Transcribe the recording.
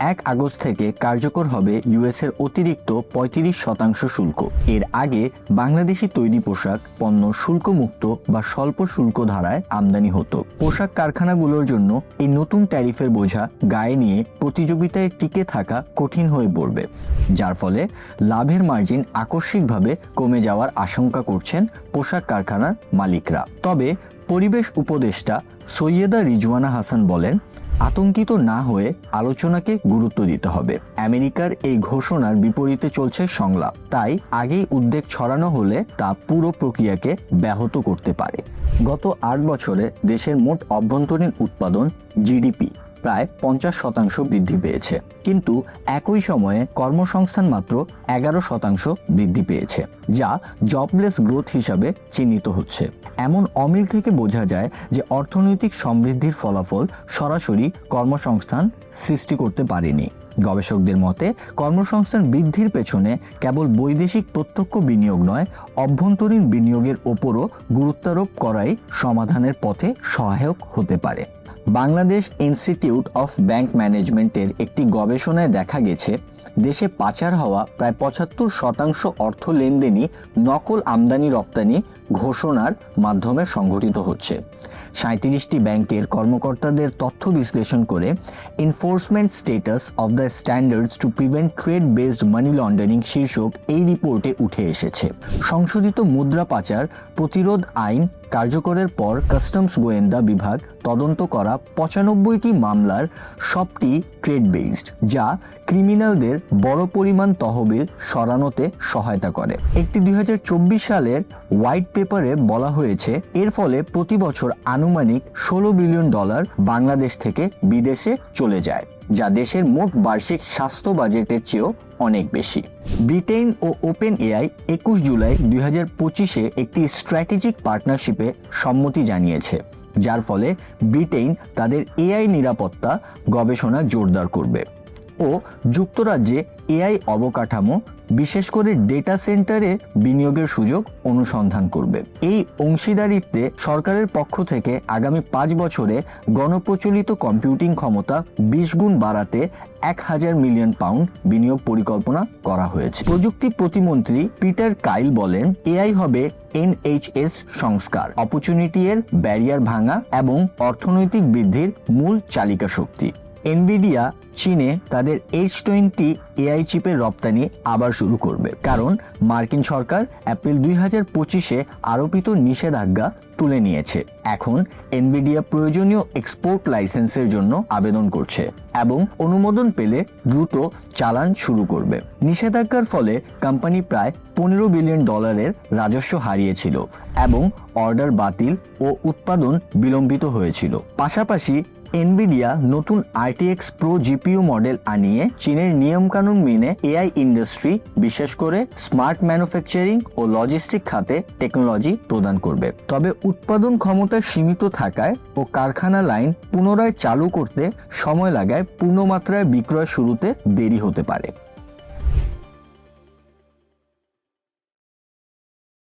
এক আগস্ট থেকে কার্যকর হবে ইউএস এর অতিরিক্ত পঁয়ত্রিশ শতাংশ শুল্ক। এর আগে বাংলাদেশি তৈরি পোশাক, পণ্য শুল্কমুক্ত বা স্বল্প শুল্ক ধারায় আমদানি হতো। পোশাক কারখানাগুলোর জন্য এই নতুন ট্যারিফের বোঝা গায়ে নিয়ে প্রতিযোগিতায় টিকে থাকা কঠিন হয়ে পড়বে, যার ফলে লাভের মার্জিন আকস্মিকভাবে কমে যাওয়ার আশঙ্কা করছেন পোশাক কারখানার মালিকরা। তবে পরিবেশ উপদেষ্টা সৈয়দা রিজওয়ানা হাসান বলেন আতঙ্কিত না হয়ে আলোচনাকে গুরুত্ব দিতে হবে। আমেরিকার এই ঘোষণার বিপরীতে চলছে সংলাপ। তাই আগেই উদ্বেগ ছড়ানো হলে তা পুরো প্রক্রিয়াকে ব্যাহত করতে পারে। গত আট বছরে দেশের মোট অভ্যন্তরীণ উৎপাদন, জিডিপি প্রায় পঞ্চাশ শতাংশ বৃদ্ধি পেয়েছে। কিন্তু একই সময়ে কর্মসংস্থান মাত্র এগারো শতাংশ বৃদ্ধি পেয়েছে, যা জবলেস গ্রোথ হিসাবে চিহ্নিত হচ্ছে। এমন অমিল থেকে বোঝা যায় যে অর্থনৈতিক সমৃদ্ধির ফলাফল সরাসরি কর্মসংস্থান সৃষ্টি করতে পারেনি। গবেষকদের মতে, কর্মসংস্থান বৃদ্ধির পেছনে কেবল বৈদেশিক প্রত্যক্ষ বিনিয়োগ নয়, অভ্যন্তরীণ বিনিয়োগের ওপরও গুরুত্বারোপ করাই সমাধানের পথে সহায়ক হতে পারে। বাংলাদেশ ইনস্টিটিউট অফ ব্যাংক ম্যানেজমেন্টের একটি গবেষণায় দেখা গেছে দেশে পাচার হওয়া প্রায় পঁচাত্তর শতাংশ অর্থ লেনদেনই নকল আমদানি রপ্তানি ঘোষণার মাধ্যমে সংঘটিত হচ্ছে। সাঁত্রিশটি ব্যাংকের কর্মকর্তাদের তথ্য বিশ্লেষণ করে enforcement status of the standards to prevent trade based money laundering শীর্ষক এই রিপোর্টে উঠে এসেছে। সংশোধিত মুদ্রা পাচার, প্রতিরোধ আইন কার্যকরের পর কাস্টমস গোয়েন্দা বিভাগ তদন্ত করা পঁচানব্বইটি মামলার সবটি ট্রেড বেসড যা ক্রিমিনালদের বড় পরিমাণ তহবিল সরানোতে সহায়তা করে। একটি দুই হাজার চব্বিশ সালের হোয়াইট পেপারে বলা হয়েছে, এর ফলে প্রতি বছর আনুমানিক ষোলো বিলিয়ন ডলার বাংলাদেশ থেকে বিদেশে চলে যায়, যা দেশের মোট বার্ষিক স্বাস্থ্য বাজেটের চেয়েও অনেক বেশি। ব্রিটেন ও ওপেন এআই একুশ জুলাই দুই হাজার পঁচিশে একটি স্ট্র্যাটেজিক পার্টনারশিপে সম্মতি জানিয়েছে, যার ফলে ব্রিটেন তাদের এআই নিরাপত্তা গবেষণা জোরদার করবে। ও যুক্তরাজ্যে এআই অবকাঠামো, বিশেষ করে ডেটা সেন্টারে বিনিয়োগের সুযোগ অনুসন্ধান করবে। এই অংশীদারিত্বে সরকারের পক্ষ থেকে আগামী পাঁচ বছরে গণপ্রচলিত কম্পিউটিং ক্ষমতা বিশ গুণ বাড়াতে এক হাজার মিলিয়ন পাউন্ড বিনিয়োগ পরিকল্পনা করা হয়েছে। প্রযুক্তি প্রতিমন্ত্রী পিটার কাইল বলেন, এআই হবে এনএইচএস সংস্কার অপরচুনিটি এর ব্যারিয়ার ভাঙা এবং অর্থনৈতিক বৃদ্ধির মূল চালিকা শক্তি এনভিডিয়া চীনে তাদের এইচ টোয়েন্টি এআই চিপের রপ্তানি আবার শুরু করবে। কারণ মার্কিন সরকার এপ্রিল দুই হাজার পঁচিশে আরোপিত নিষেধাজ্ঞা তুলে নিয়েছে। এখন এনভিডিয়া প্রয়োজনীয় এক্সপোর্ট লাইসেন্সের জন্য আবেদন করছে এবং অনুমোদন পেলে দ্রুত চালান শুরু করবে। নিষেধাজ্ঞার ফলে কোম্পানি প্রায় পনেরো বিলিয়ন ডলারের রাজস্ব হারিয়েছিল এবং অর্ডার বাতিল ও উৎপাদন বিলম্বিত হয়েছিল। পাশাপাশি এনভিডিয়া নতুন আরটিএক্স প্রো জিপিইউ মডেল আনিয়ে চীনের নিয়মকানুন মেনে এআই ইন্ডাস্ট্রি বিশেষ করে স্মার্ট ম্যানুফ্যাকচারিং ও লজিস্টিক খাতে টেকনোলজি প্রদান করবে। তবে উৎপাদন ক্ষমতা সীমিত থাকায় ও কারখানা লাইন পুনরায় চালু করতে সময় লাগায় পূর্ণমাত্রায় বিক্রয় শুরুতে দেরি হতে পারে।